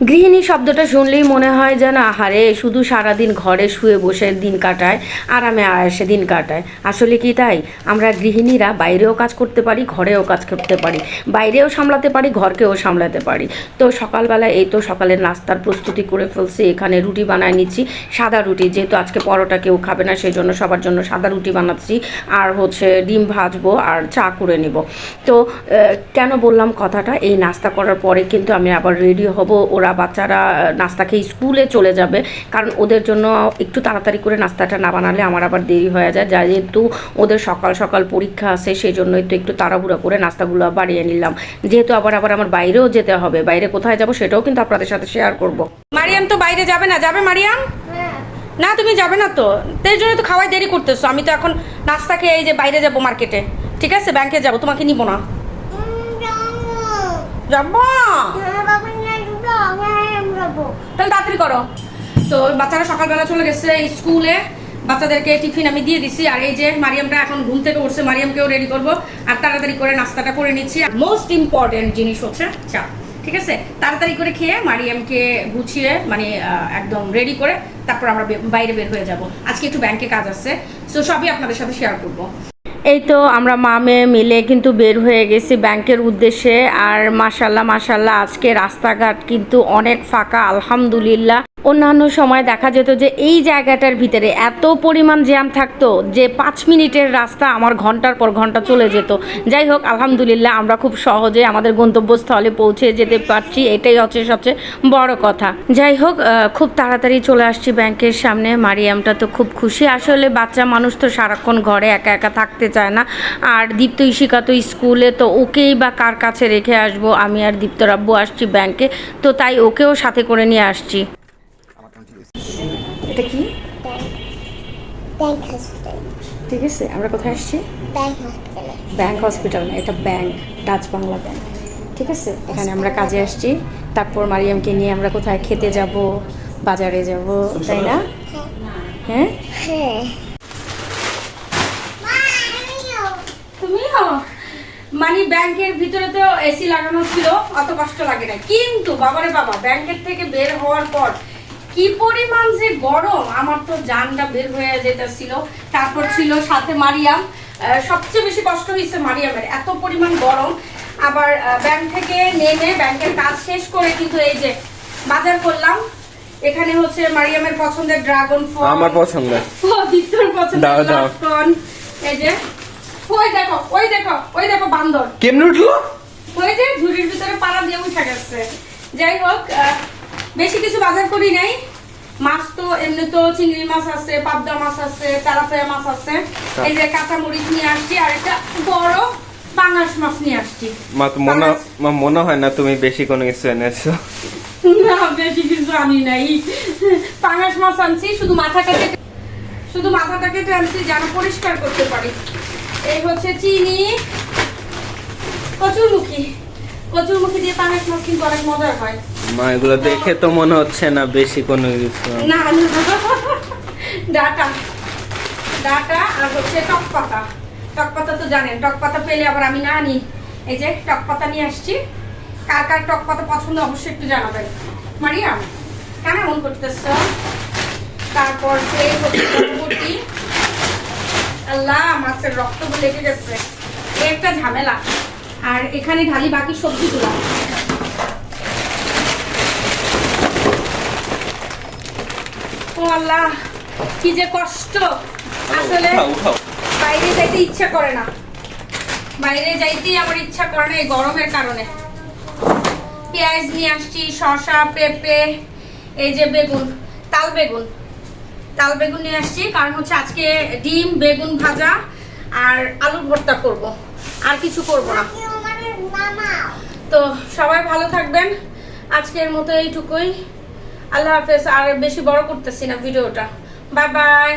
গৃহিণী শব্দটা শুনলেই মনে হয় যেন, আহারে, শুধু সারাদিন ঘরে শুয়ে বসে দিন কাটায়, আরামে আয়াসে দিন কাটায়। আসলে কি তাই? আমরা গৃহিণীরা বাইরেও কাজ করতে পারি, ঘরেও কাজ করতে পারি। বাইরেও সামলাতে পারি, ঘরকেও সামলাতে পারি। তো সকালবেলা এই তো সকালের নাস্তার প্রস্তুতি করে ফেলছি, এখানে রুটি বানায় নিচ্ছি, সাদা রুটি। যেহেতু আজকে পরোটা কেউ খাবে না সেই জন্য সবার জন্য সাদা রুটি বানাচ্ছি, আর হচ্ছে ডিম ভাজবো আর চা করে নিব। তো কেন বললাম কথাটা? এই নাস্তা করার পরে কিন্তু আমি আবার রেডি হব, ওরা বাচ্চারা নাস্তা খেয়ে স্কুলে চলে যাবে। কারণ ওদের জন্য একটু তাড়াতাড়ি করে নাস্তাটা না বানালে আমার আবার দেরি হয়ে যায়। যেহেতু ওদের সকাল সকাল পরীক্ষা আছে সেই জন্যই তো একটু তাড়াহুড়া করে নাস্তাগুলো বাড়িয়ে নিলাম। যেহেতু আবার আবার আমার বাইরেও যেতে হবে বাইরে কোথায় যাব সেটাও কিন্তু আপনাদের সাথে শেয়ার করব। মারিয়াম তো বাইরে যাবে না যাবে মারিয়াম? না তুমি যাবে না তো। তাই জন্য তো খাওয়াই দেরি করতেছো। আমি তো এখন নাস্তা খেয়ে এই যে বাইরে যাব মার্কেটে। ঠিক আছে? ব্যাংকে যাব। তোমাকে নিব না। যাব। তাহলে তাড়াতাড়ি করো। তো বাচ্চারা সকালবেলা চলে গেছে স্কুলে। বাচ্চাদেরকে টিফিন আমি দিয়ে দিছি। আর এই যে মারিয়ামটা এখন ঘুম থেকে উঠছে, মারিয়ামকেও রেডি করব। আর তাড়াতাড়ি করে নাস্তাটা করে নিচ্ছি। মোস্ট ইম্পর্টেন্ট জিনিস হচ্ছে চা ঠিক আছে? তাড়াতাড়ি করে খেয়ে মারিয়ামকে গুছিয়ে মানে একদম রেডি করে তারপর আমরা বাইরে বের হয়ে যাব। আজকে একটু ব্যাংকে কাজ আছে সো সবই আপনাদের সাথে শেয়ার করব। এই তো আমরা মা মেয়ে মিলে কিন্তু বের হয়ে গেছি ব্যাংকের উদ্দেশ্যে। আর মাসাল্লাহ মাসাল্লাহ আজকে রাস্তাঘাট কিন্তু অনেক ফাঁকা, আলহামদুলিল্লাহ। অন্যান্য সময় দেখা যেত যে এই জায়গাটার ভিতরে এত পরিমাণ জ্যাম থাকতো যে পাঁচ মিনিটের রাস্তা আমার ঘণ্টার পর ঘণ্টা চলে যেত। যাই হোক, আলহামদুলিল্লাহ আমরা খুব সহজে আমাদের গন্তব্যস্থলে পৌঁছে যেতে পারছি, এটাই হচ্ছে সবচেয়ে বড় কথা। যাই হোক খুব তাড়াতাড়ি চলে আসছি ব্যাংকের সামনে। মারিয়ামটা তো খুব খুশি। আসলে বাচ্চা মানুষ তো সারাক্ষণ ঘরে একা একা থাকতে চায় না। আর দীপ্ত ইশিকা তো স্কুলে, তো ওকেই বা কার কাছে রেখে আসব? আমি আর দীপ্ত রাব্বু আসছি ব্যাংকে, তো তাই ওকেও সাথে করে নিয়ে আসছি। এটা কি? ব্যাংক হসপিটাল ঠিক আছে আমরা কোথায় আসছি? ব্যাংক হসপিটালে ব্যাংক হসপিটাল না এটা ব্যাংক ডাচ বাংলা ব্যাংক। ঠিক আছে এখানে আমরা কাজে আসছি। তারপর মারিয়ামকে নিয়ে আমরা কোথায় খেতে যাব বাজারে যাব তাই না? হ্যাঁ? হ্যাঁ। তুমিও? মানে ব্যাংকের ভিতরে তো এসি লাগানো ছিল অত কষ্ট লাগে না। কিন্তু বাবারে বাবা ব্যাংকের থেকে বের হওয়ার পর কি পরিমাণ যে গরম আমার তো জানটা বের হয়ে যেতেছিল। তারপর ছিল সাথে মারিয়াম। সবচেয়ে বেশি কষ্ট হয়েছে মারিয়ামের। এত পরিমাণ গরম। আবার ব্যাংক থেকে নেমে ব্যাংকের কাজ শেষ করে কিন্তু এই যে বাজার করলাম। এখানে হচ্ছে মারিয়ামের পছন্দের ড্রাগন ফল। আমার পছন্দ ও পছন্দের দাও। এই যে ওই দেখো ওই দেখো ওই দেখো বান্দর। কেমনে উঠল? ওই যে ঝুড়ির ভিতরে পাড়া দিয়ে উঠে গেছে। যাই হোক বেশি কিছু বাজার করি নাই। মাছ তো এমনি তো চিংড়ি মাছ আছে পাবদা মাছ আছে তেলাপিয়া মাছ আছে। এই যে কাঁচা মরিচ নিয়ে আসছি আর একটা বড় পাঙাশ মাছ নিয়ে আসছি। মা তো মনে মনে হয় না তুমি বেশি কোনো কিছু এনেছো। না বেশি কিছু আনি নাই। পাঙাশ মাছ আনছি শুধু মাথাটা কেটে শুধু মাথাটা কেটে আনছি যেন পরিষ্কার করতে পারি। এই হচ্ছে চিনি। কচুরমুখী। কচুরমুখী দিয়ে পাঙাশ মাছ কিন্তু অনেক মজার হয়। মা এগুলো দেখে তো মনে হচ্ছে না বেশি কোনো কিছু। না ডাটা। ডাটা আর হচ্ছে টক পাতা। টক পাতা তো জানেন, টক পাতা পেলে আবার আমি না আনি। এই যে টক পাতা নিয়ে আসছি। কার কার টক পাতা পছন্দ অবশ্যই একটু জানাবেন। মারিয়াম কেন এমন করতেছ? তারপর সেই হচ্ছে আল্লাহ, মাছের রক্ত লেগে গেছে। একটা ঝামেলা। আর এখানে ঢালি বাকি সবজিগুলো। আল্লাহ কি যে কষ্ট। আসলে বাইরে যাইতে ইচ্ছা করে না। বাইরে যাইতেই আমার ইচ্ছা করে না এই গরমের কারণে। পেঁয়াজ নিয়ে আসছি শসা পেঁপে এই যে বেগুন তাল বেগুন। তাল বেগুন নিয়ে আসছি কারণ হচ্ছে আজকে ডিম বেগুন ভাজা আর আলু ভর্তা করব। আর কিছু করব না। তো সবাই ভালো থাকবেন। আজকের মতো এইটুকুই। আল্লাহ হাফেজ আর বেশি বড় করতেছি না ভিডিওটা। Bye bye.